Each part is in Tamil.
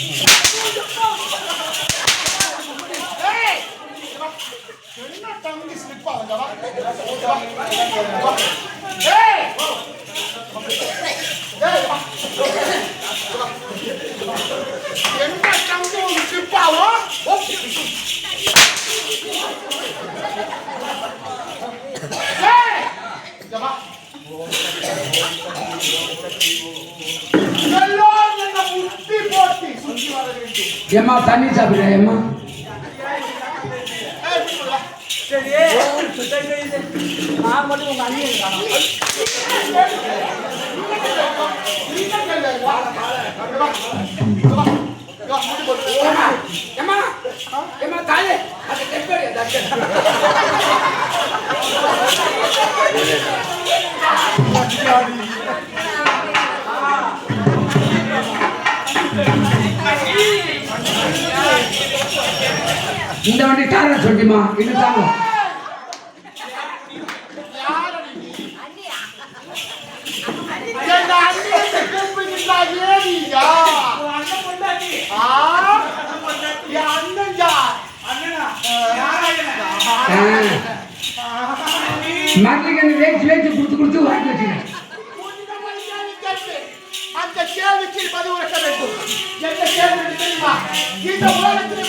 Hey! ஏமா தண்ணி சாப்பிட ஏமா Thank you. இந்த வாட்டி டார்கெட் சொல்லிமா இது தாங்க. மரளிகன்னு வேச்சு வேச்சு கொடுத்து கொடுத்து வாங்கி வச்சுக்கிறேன் அந்த கேள்விக்கு பதில் உரைக்க வேண்டும். எந்த கேள்வி தெரியுமா? இந்த உலகத்தில்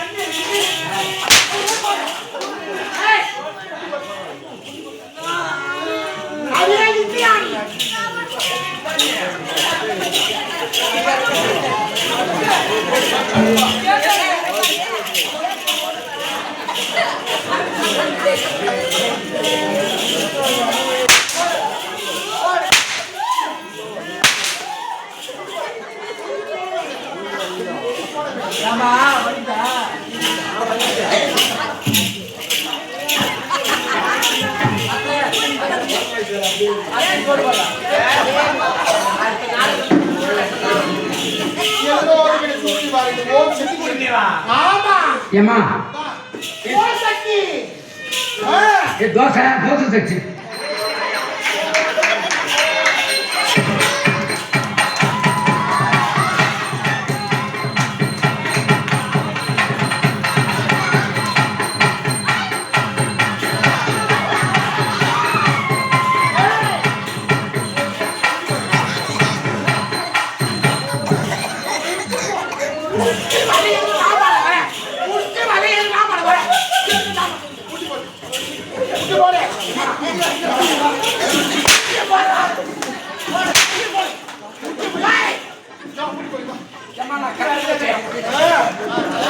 ஏமா தோசை தோசை சக்தி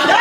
Yeah.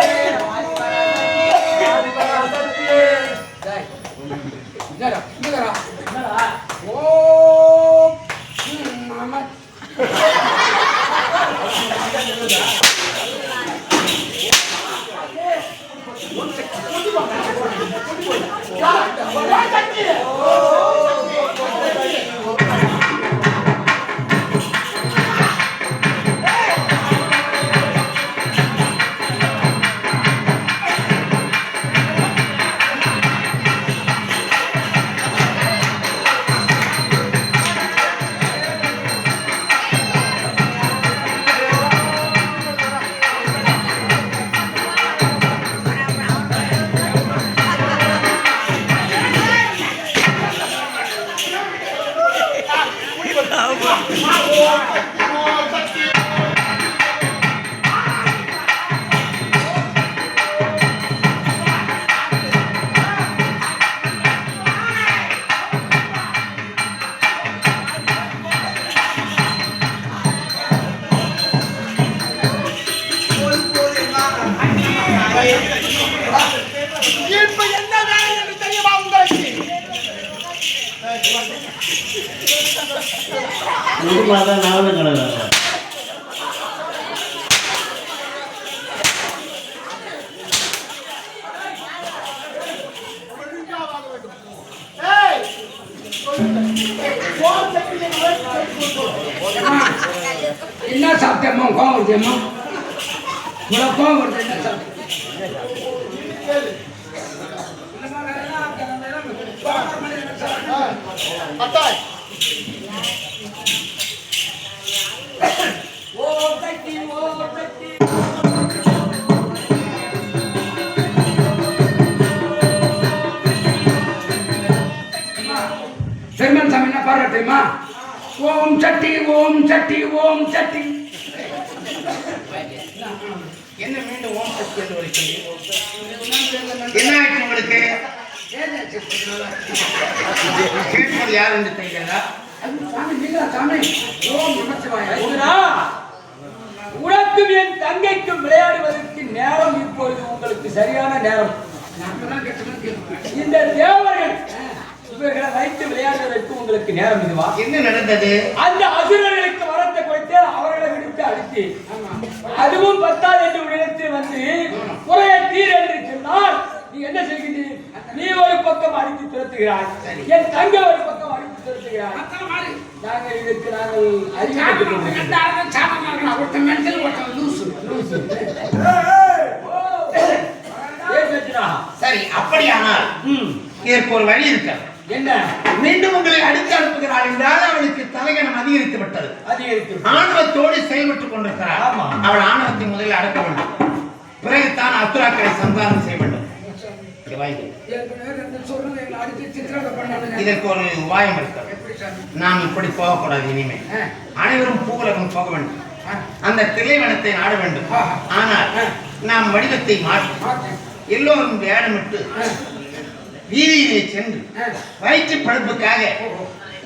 நாவலும் கிடக்குறாங்க ஏய் போன் அம்மா, என்ன சாப்பிட்டேம்மா? கோவம் கோவம் வருது என்ன சாப்பிட்டேன்? அத்தாய் பெருமாள் சாமி என்ன பாடுற தெரியுமா ஓம் சட்டி ஓம் சட்டி ஓம் சட்டி என்ன மீண்டும் ஓம் என்று வருகிறது என்ன ஆச்சு உங்களுக்கு? கேட்பது யார் என்று தெரிகிறதா சாமி நீங்களா சாமி ஓம் நமச்சிவாய சோதரா, உனக்கும் என் தங்கைக்கும் விளையாடுவதற்கு நேரம் இப்பொழுது உங்களுக்கு சரியான நேரம். இந்த தேவர்கள் இவர்களை வைத்து விளையாடுவதற்கு உங்களுக்கு நேரம் இதுவா? என்ன நடந்தது? அந்த அசுரர்களுக்கு வரத்தை கொடுத்து அவர்களை விடுத்து அடித்து அதுவும் பத்தாது என்று உன்னிடத்தில் வந்து குறைய தீர் என்று சொன்னால் என்ன செய்கிறீர் நீ ஒரு பக்கம் அடித்து துரத்துகிறாய். என் தங்கை ஒரு பக்கம் அடித்து துரத்துகிறாய். நாங்கள் இதற்கு நாங்கள்? சரி அப்படியானால் இதற்கு ஒரு வழி இருக்கிறது என்ன? மீண்டும் உங்களை அடித்து அனுப்புகிறாள் என்றால் அவளுக்கு தலைகணம் அதிகரித்து விட்டது. அதிகரித்து ஆணவத்தோடு செயல்பட்டுக் கொண்டிருக்கிறார். ஆமா. அவள் ஆணவத்தை முதலில் அடக்க வேண்டும். பிறகுதான் அசுராக்களை சந்தானம் செய்ய இதற்கு ஒரு உபாயம் இருக்கிறது நாம் இப்படி போகக்கூடாது இனிமேல். அனைவரும் பூவுலகம் போக வேண்டும். அந்த திரைவனத்தை நாட வேண்டும். ஆனால் நாம் வடிவத்தை மாற்றி. எல்லோரும் வேடமிட்டு வீதியிலே சென்று. வயிற்று பழுப்புக்காக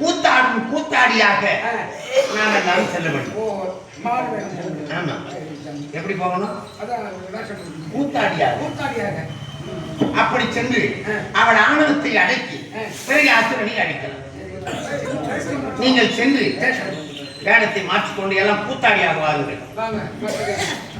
கூத்தாடும் கூத்தாடியாக. நாம் எல்லாம் செல்ல வேண்டும். ஆமா. எப்படி போகணும். கூத்தாடியாக. கூத்தாடியாக. அப்படி சென்று. அவள் ஆணவத்தை அடக்கி. பிறகு அசுரனை அடிக்கலாம் நீங்கள் சென்று வேடத்தை மாற்றிக்கொண்டு எல்லாம் வாங்க பார்த்துக்க.